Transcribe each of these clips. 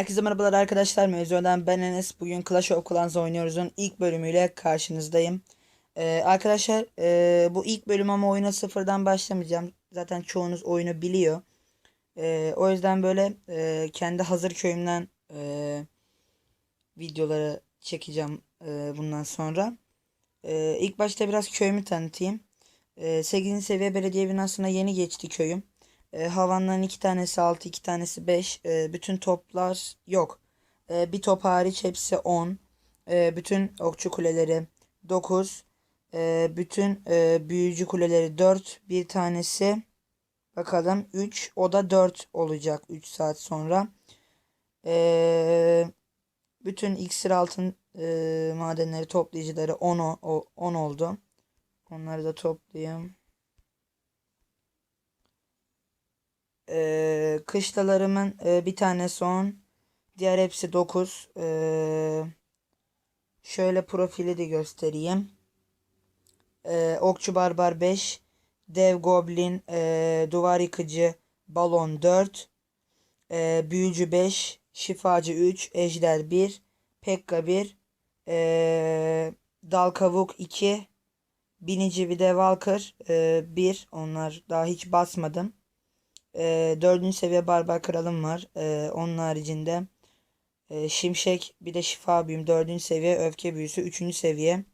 Herkese merhabalar arkadaşlar. Mevzudan ben Enes. Bugün Clash of Clans oynuyoruz'un ilk bölümüyle karşınızdayım. Ee, arkadaşlar e, bu ilk bölüm ama oyuna sıfırdan başlamayacağım. Zaten çoğunuz oyunu biliyor. Ee, o yüzden böyle e, kendi hazır köyümden e, videoları çekeceğim e, bundan sonra. E, ilk başta biraz köyümü tanıtayım. E, 8. seviye belediye binasına yeni geçti köyüm. E, havanların iki tanesi 6, iki tanesi 5. E, bütün toplar yok. E, bir top hariç hepsi 10. E, bütün okçu kuleleri 9. E, bütün e, büyücü kuleleri 4. Bir tanesi bakalım 3. O da 4 olacak 3 saat sonra. E, bütün iksir altın e, madenleri toplayıcıları 10, o, 10 oldu. Onları da toplayayım. Ee, kışlalarımın e, bir tanesi 10. Diğer hepsi 9. Ee, şöyle profili de göstereyim. Ee, Okçu Barbar 5. Dev Goblin. E, duvar yıkıcı. Balon 4. E, büyücü 5. Şifacı 3. Ejder 1. Pekka 1. E, Dal Kavuk 2. Binici bir de Walker 1. Onlar daha hiç basmadım. E, dördüncü seviye barbar kralım var. E, onun haricinde e, şimşek bir de şifa büyüm. Dördüncü seviye öfke büyüsü. Üçüncü seviye.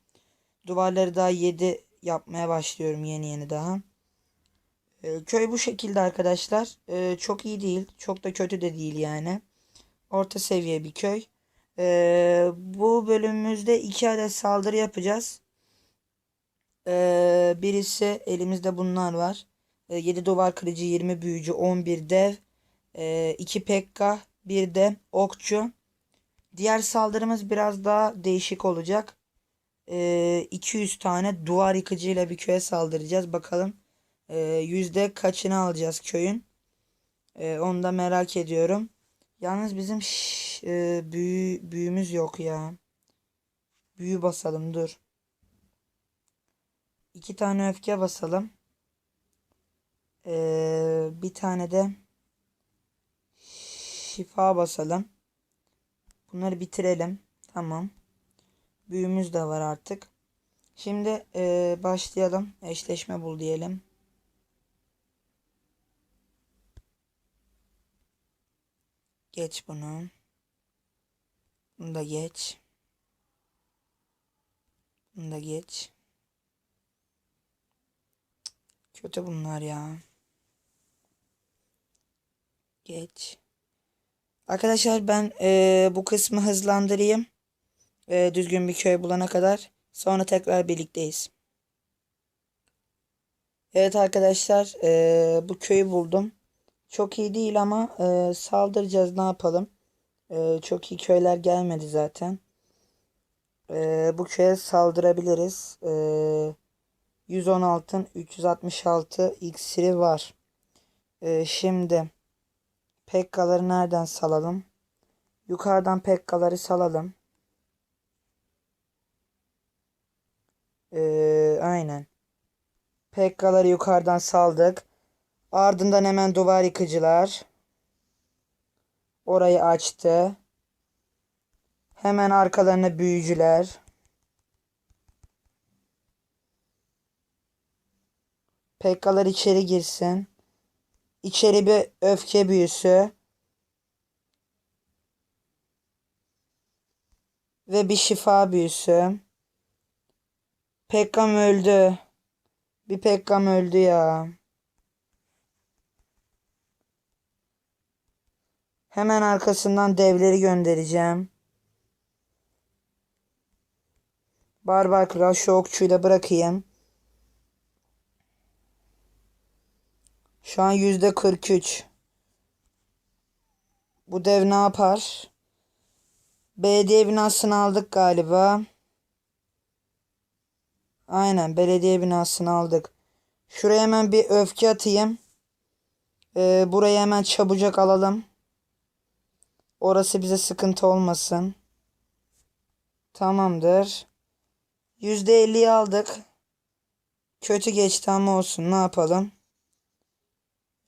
Duvarları daha yedi yapmaya başlıyorum yeni yeni daha. E, köy bu şekilde arkadaşlar. E, çok iyi değil. Çok da kötü de değil yani. Orta seviye bir köy. E, bu bölümümüzde iki adet saldırı yapacağız. E, birisi elimizde bunlar var. 7 duvar kırıcı, 20 büyücü, 11 dev, 2 pekka, 1 de okçu. Diğer saldırımız biraz daha değişik olacak. 200 tane duvar yıkıcıyla bir köye saldıracağız. Bakalım yüzde kaçını alacağız köyün. Onu da merak ediyorum. Yalnız bizim şş, büyü, büyümüz yok ya. Büyü basalım dur. İki tane öfke basalım. Ee, bir tane de şifa basalım. Bunları bitirelim. Tamam. Büyümüz de var artık. Şimdi e, başlayalım. Eşleşme bul diyelim. Geç bunu. Bunu da geç. Bunu da geç. Kötü bunlar ya. Geç. Arkadaşlar ben e, bu kısmı hızlandırayım. E, düzgün bir köy bulana kadar. Sonra tekrar birlikteyiz. Evet arkadaşlar e, bu köyü buldum. Çok iyi değil ama e, saldıracağız ne yapalım. E, çok iyi köyler gelmedi zaten. E, bu köye saldırabiliriz. E, 116'ın 366 iksiri var. E, şimdi Pekkaları nereden salalım? Yukarıdan pekkaları salalım. Ee, aynen. Pekkaları yukarıdan saldık. Ardından hemen duvar yıkıcılar. Orayı açtı. Hemen arkalarına büyücüler. Pekkalar içeri girsin. İçeri bir öfke büyüsü. Ve bir şifa büyüsü. Pekkam öldü. Bir Pekkam öldü ya. Hemen arkasından devleri göndereceğim. Barbar Kral şu okçuyu da bırakayım. Şu an yüzde 43. Bu dev ne yapar? Belediye binasını aldık galiba. Aynen belediye binasını aldık. Şuraya hemen bir öfke atayım. Ee, buraya hemen çabucak alalım. Orası bize sıkıntı olmasın. Tamamdır. %50'yi aldık. Kötü geçti ama olsun. Ne yapalım?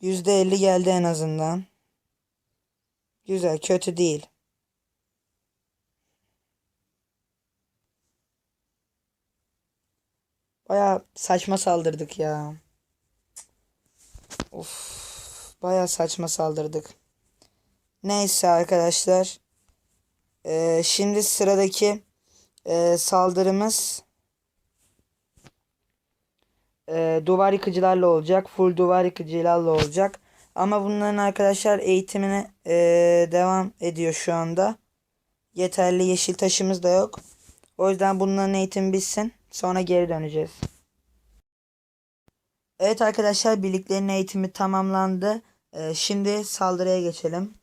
%50 geldi en azından. Güzel, kötü değil. Baya saçma saldırdık ya. Of, baya saçma saldırdık. Neyse arkadaşlar. Ee, şimdi sıradaki e, saldırımız e, duvar yıkıcılarla olacak. Full duvar yıkıcılarla olacak. Ama bunların arkadaşlar eğitimine e, devam ediyor şu anda. Yeterli yeşil taşımız da yok. O yüzden bunların eğitimi bitsin. Sonra geri döneceğiz. Evet arkadaşlar birliklerin eğitimi tamamlandı. E, şimdi saldırıya geçelim.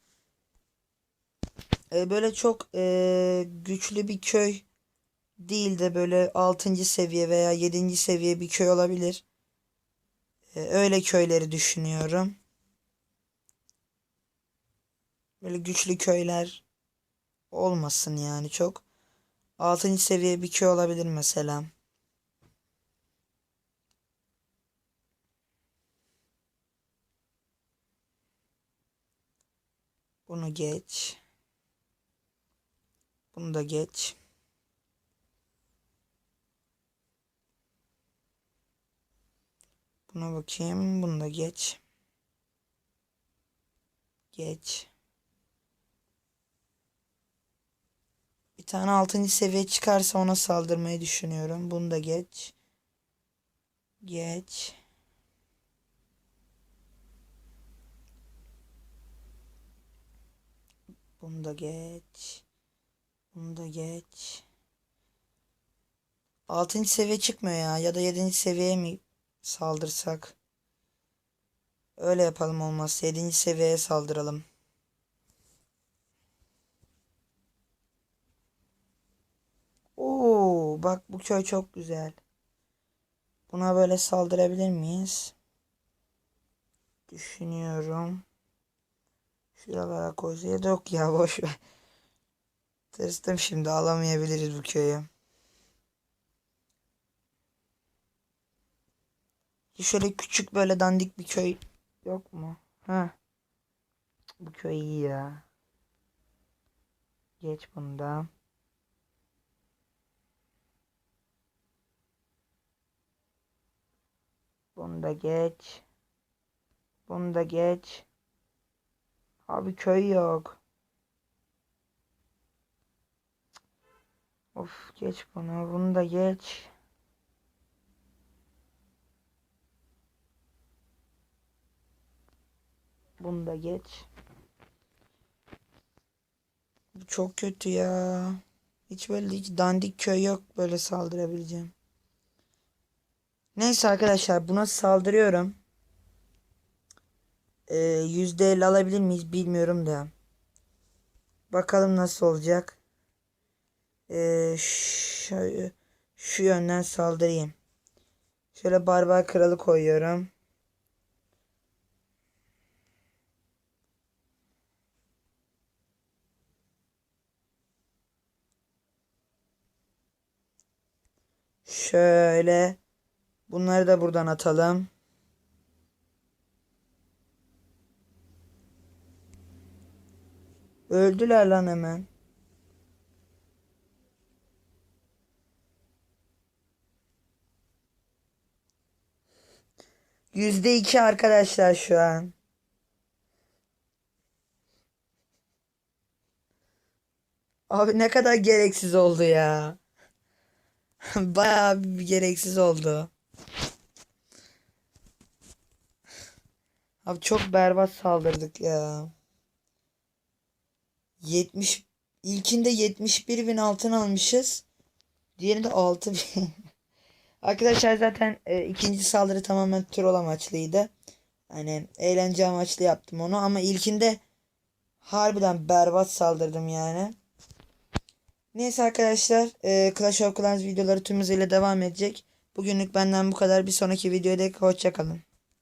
E, böyle çok e, güçlü bir köy değil de böyle 6. seviye veya 7. seviye bir köy olabilir. E, öyle köyleri düşünüyorum. Böyle güçlü köyler olmasın yani çok. 6. seviye bir köy olabilir mesela. Bunu geç. Bunu da geç. Buna bakayım. Bunu da geç. Geç. Bir tane 6. seviye çıkarsa ona saldırmayı düşünüyorum. Bunu da geç. Geç. Bunu da geç. Bunu da geç. 6. seviye çıkmıyor ya. Ya da 7. seviyeye mi saldırsak? Öyle yapalım olmazsa 7. seviyeye saldıralım. Oo, bak bu köy çok güzel. Buna böyle saldırabilir miyiz? Düşünüyorum. Şuralara koysaydı yok ya boş ver. Tırstım şimdi alamayabiliriz bu köyü. Şöyle küçük böyle dandik bir köy yok mu? Ha. Bu köy iyi ya. Geç bunda. Bunu da geç. Bunu da geç. Abi köy yok. Of geç bunu. Bunu da geç. Bunu da geç. Bu çok kötü ya. Hiç böyle hiç dandik köy yok böyle saldırabileceğim. Neyse arkadaşlar buna saldırıyorum. Ee, %50 alabilir miyiz bilmiyorum da. Bakalım nasıl olacak. Ee, şu, şu yönden saldırayım. Şöyle barbar kralı koyuyorum. Şöyle bunları da buradan atalım. Öldüler lan hemen. Yüzde iki arkadaşlar şu an. Abi ne kadar gereksiz oldu ya. Bayağı bir gereksiz oldu. Abi çok berbat saldırdık ya. 70 ilkinde 71 bin altın almışız. Diğerinde 6 bin. Arkadaşlar zaten e, ikinci saldırı tamamen troll amaçlıydı. Hani eğlence amaçlı yaptım onu ama ilkinde harbiden berbat saldırdım yani. Neyse arkadaşlar e, Clash of Clans videoları tüm hızıyla devam edecek. Bugünlük benden bu kadar. Bir sonraki videoda hoşçakalın.